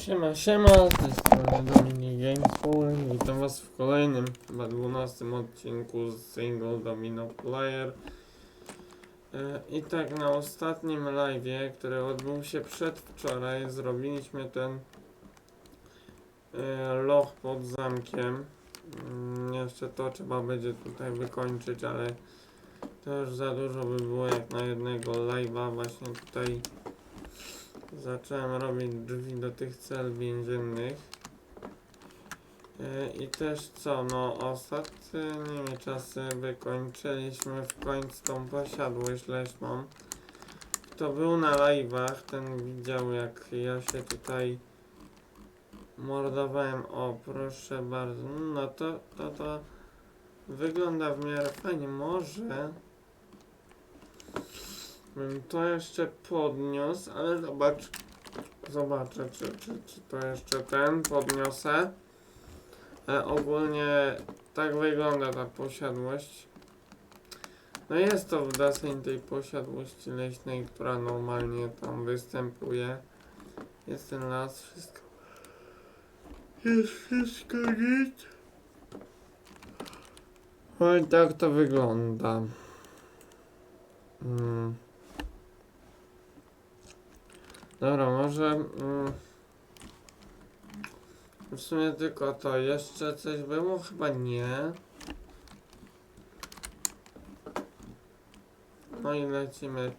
Siema, siema, z tej strony Dominik Gamespool. Witam was w kolejnym, chyba 12 odcinku z single Domino Player. E, I tak na ostatnim live'ie, który odbył się przedwczoraj, zrobiliśmy ten e, loch pod zamkiem. Mm, Jeszcze to trzeba będzie tutaj wykończyć, ale to już za dużo by było jak na jednego live'a. Właśnie tutaj zacząłem robić drzwi do tych cel więziennych. E, I też co, no ostatnimi czasy wykończyliśmy w końcu tą posiadłość leśną. Kto był na live'ach, ten widział jak ja się tutaj mordowałem. O, proszę bardzo. No to, to, to wygląda w miarę fajnie. Może bym to jeszcze podniósł, ale zobacz, zobaczę, czy, czy, czy to jeszcze ten podniosę. E, ogólnie tak wygląda ta posiadłość. No jest to w deseń tej posiadłości leśnej, która normalnie tam występuje. Jest ten las, wszystko. Jest wszystko nic. No i tak to wygląda. Mm. Dobra, może mm, w sumie tylko to. Jeszcze coś było? Chyba nie. No i lecimy.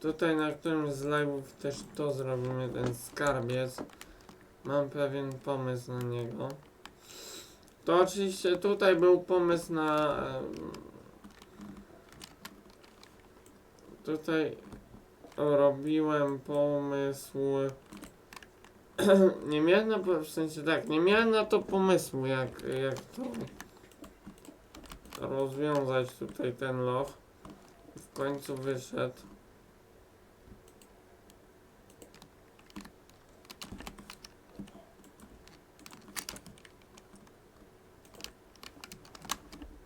Tutaj na którymś z live'ów też to zrobimy, ten skarbiec. Mam pewien pomysł na niego. To oczywiście tutaj był pomysł na... Tutaj robiłem pomysł. nie miałem na w sensie tak, nie miałem na to pomysłu, jak, jak to rozwiązać tutaj ten loch. W końcu wyszedł.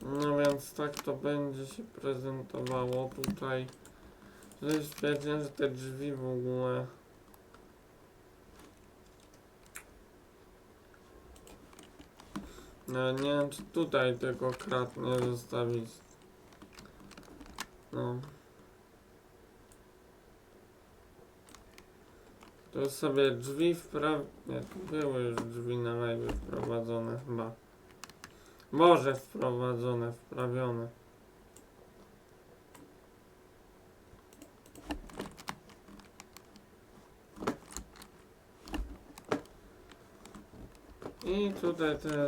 No więc tak to będzie się prezentowało tutaj. Że stwierdziłem, że te drzwi w ogóle. No nie wiem czy tutaj tylko krat nie zostawić. No. Tu sobie drzwi wpraw... Nie, tu były już drzwi na live wprowadzone chyba. Może wprowadzone, wprawione. I tutaj te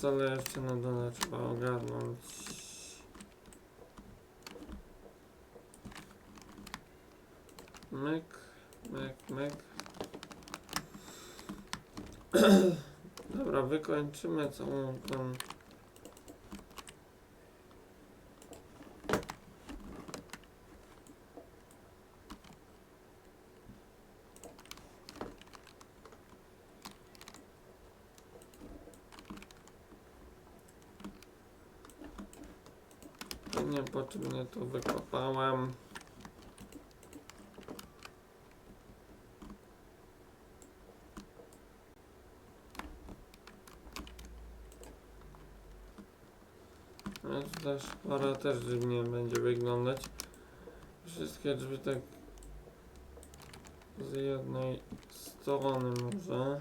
cele jeszcze na dole trzeba ogarnąć. Myk, myk, myk. Dobra, wykończymy całą tą Nie po czym mnie tu wykopałem. No tutaj szpara też dziwnie będzie wyglądać. Wszystkie drzwi tak z jednej strony może.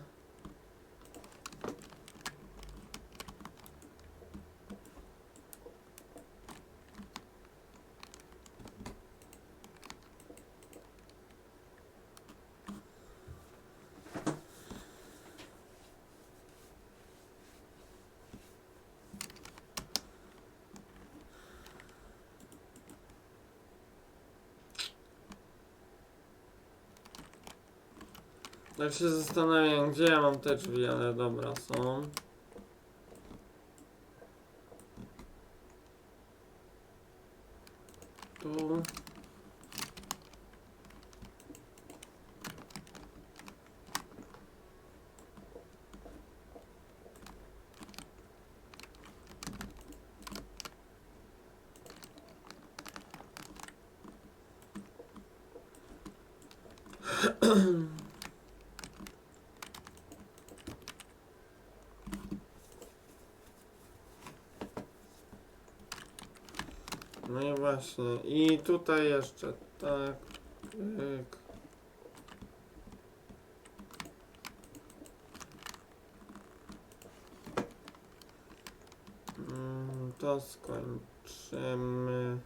Tak się zastanawiam, gdzie ja mam te drzwi, ale dobra, są. No i właśnie. I tutaj jeszcze tak. Mm, To skończymy.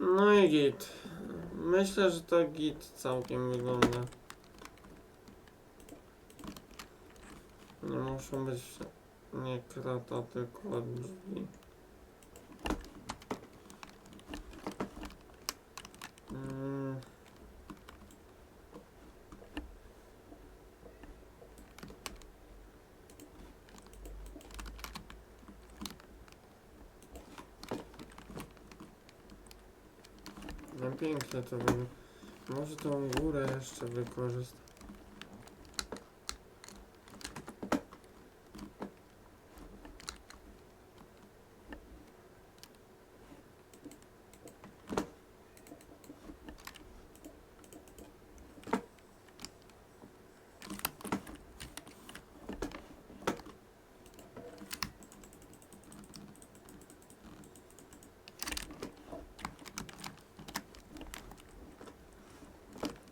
No i git. Myślę, że to git całkiem wygląda. Nie muszą być nie krata, tylko drzwi. Pięknie to wygląda. Może tą górę jeszcze wykorzystać.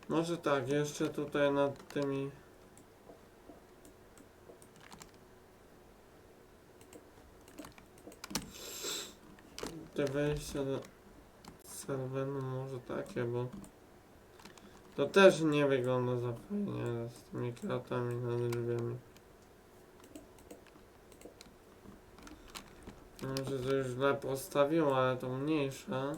Może tak, jeszcze tutaj nad tymi. Te wejścia do serwenu może takie, bo to też nie wygląda za fajnie z tymi kratami nad drzwiami. Może to już źle postawiło, ale to mniejsza.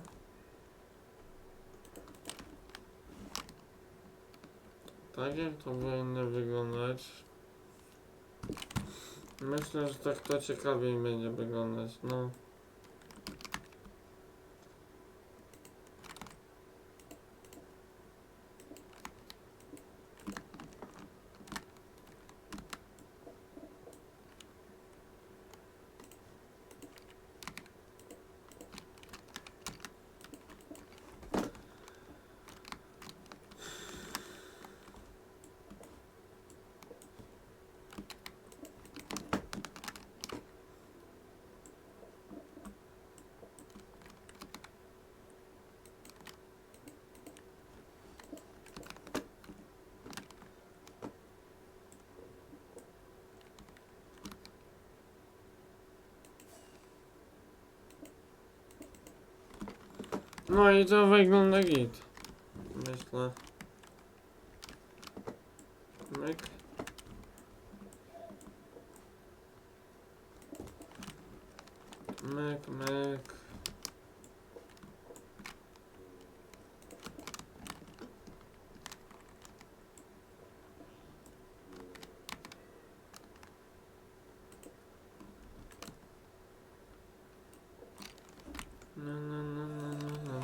Jak to powinno wyglądać? Myślę, że tak to ciekawiej będzie wyglądać, no. No i to wygląda git. Myślę. Myk. Myk, myk. No, no, no, no, no, no.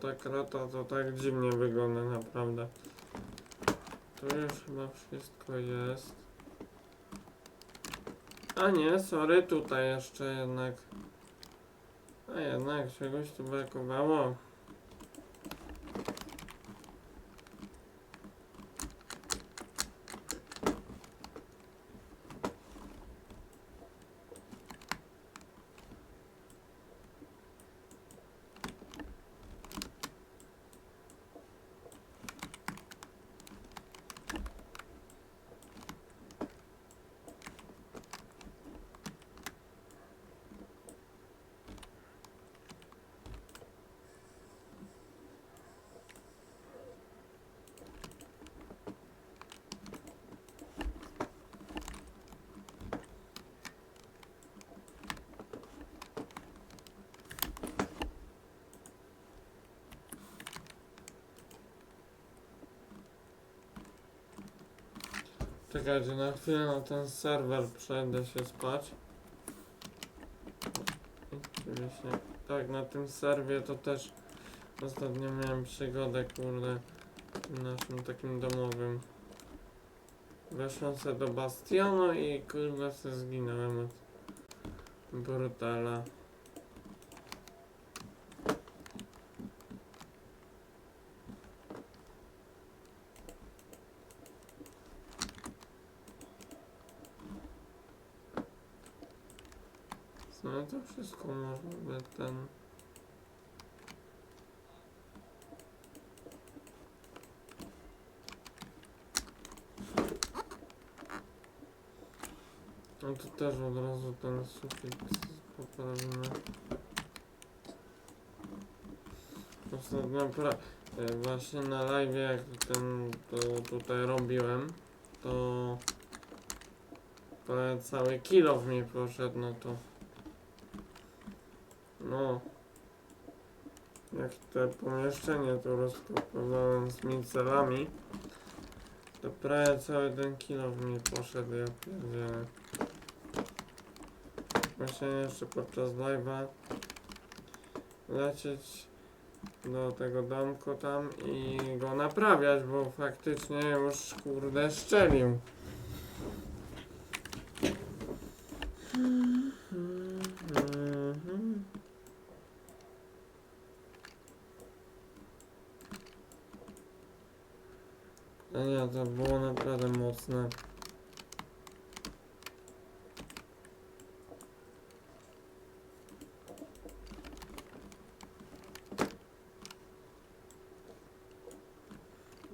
Ta krata to tak dziwnie wygląda naprawdę. Tu już chyba wszystko jest. A nie, sorry, tutaj jeszcze jednak. A jednak czegoś tu brakowało. Czekajcie, na chwilę na ten serwer przejdę się spać. Oczywiście. Tak, na tym serwie to też ostatnio miałem przygodę, kurde, naszym takim domowym. Weszłem sobie do bastionu i kurde se zginąłem od brutala. No to wszystko można by ten... No to też od razu ten sufit poprawimy. Ostatnio pra... e, właśnie na live jak ten to tutaj robiłem, to prawie cały kilo w mnie poszedł, no to no jak te pomieszczenie tu rozkopywałem z micelami, to prawie cały ten kilo w mnie poszedł, ja pierdzielę. Właśnie jeszcze podczas live'a lecieć do tego domku tam i go naprawiać, bo faktycznie już kurde szczelił. Mhm. A nie, to było naprawdę mocne.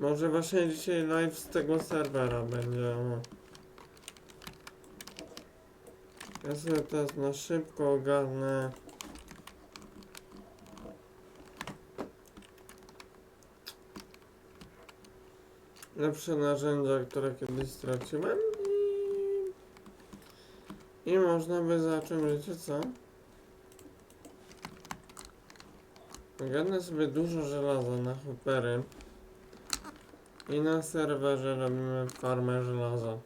Może właśnie dzisiaj live z tego serwera będzie. Ja sobie teraz na szybko ogarnę. Lepsze narzędzia, które kiedyś straciłem i... Można by zacząć, wiecie co? Ogarnę sobie dużo żelaza na hoppery i na serwerze robimy farmę żelaza.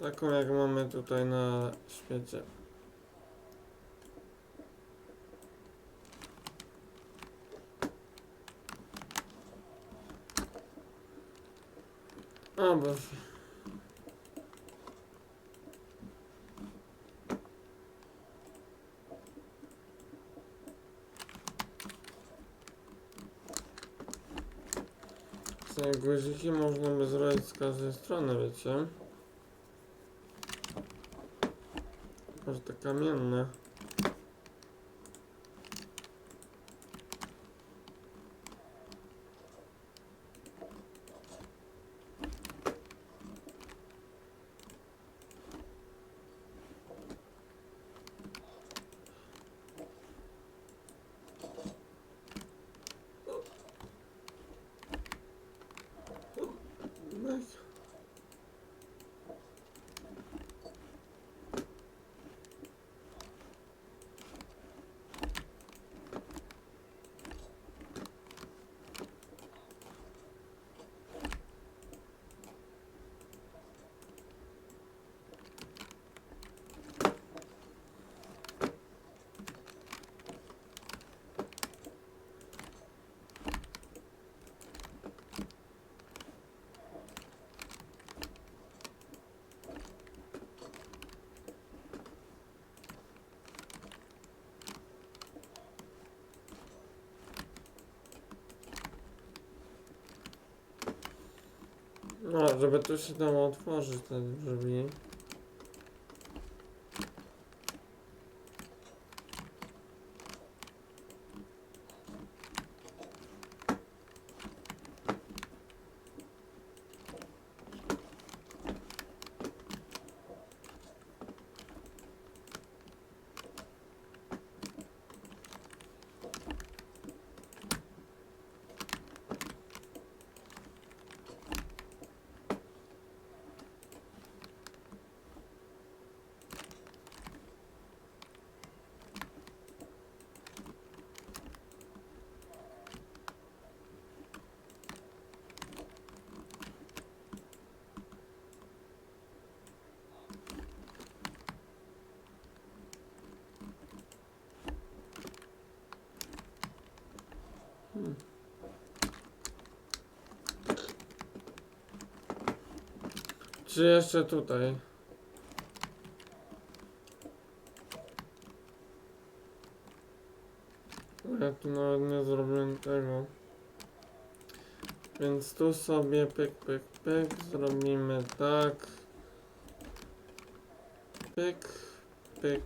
Taką jak mamy tutaj na świecie. O Boże. Te guziki można by zrobić z każdej strony, wiecie? Może te kamienne. No, żeby tu się dało otworzyć te drzwi. Czy jeszcze tutaj? Ja tu nawet nie zrobiłem tego. Więc tu sobie pyk, pyk, pyk, zrobimy tak. Pyk, pyk.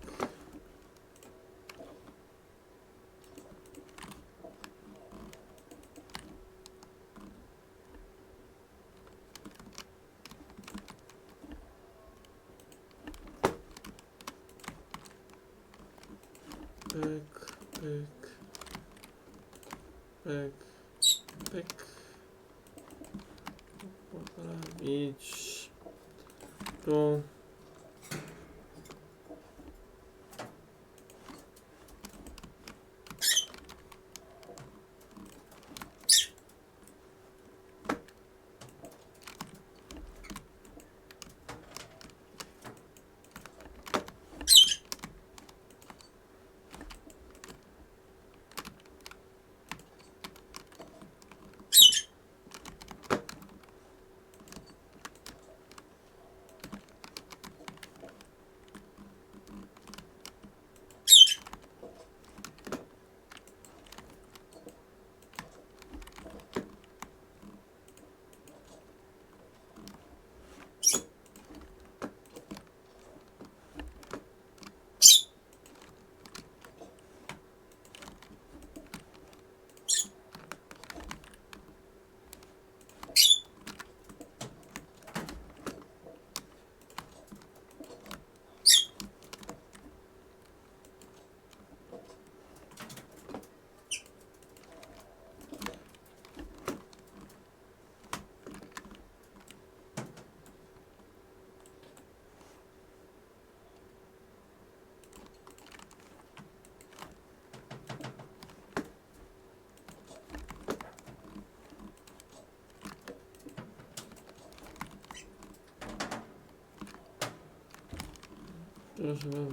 Już wiem.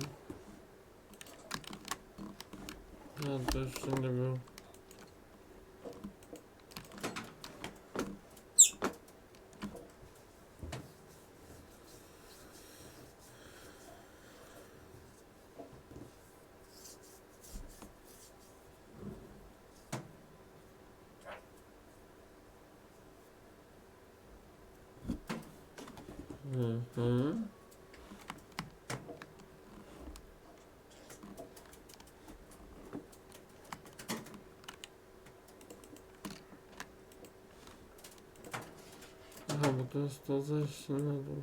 Ja to jeszcze nie był. Mhm. Bo to zejście na dół.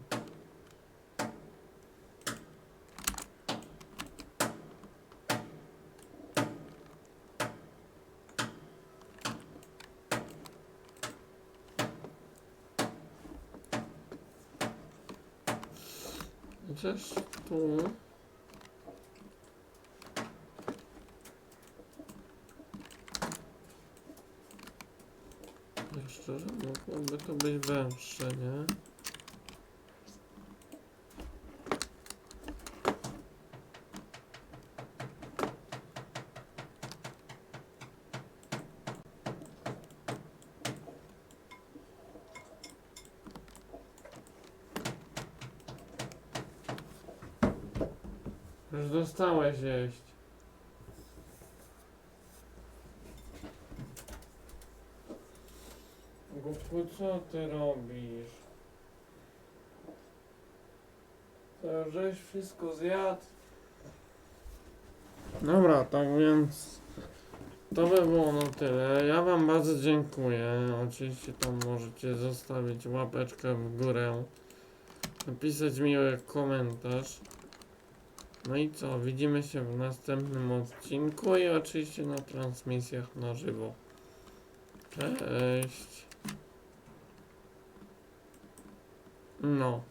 Tu... Tak szczerze, mogłoby to być węższe, nie? Już dostałeś jeść. Głupku, co ty robisz? To żeś wszystko zjadł? Dobra, tak więc to by było na tyle. Ja wam bardzo dziękuję. Oczywiście tam możecie zostawić łapeczkę w górę, napisać miły komentarz. No i co? Widzimy się w następnym odcinku i oczywiście na transmisjach na żywo. Cześć. No.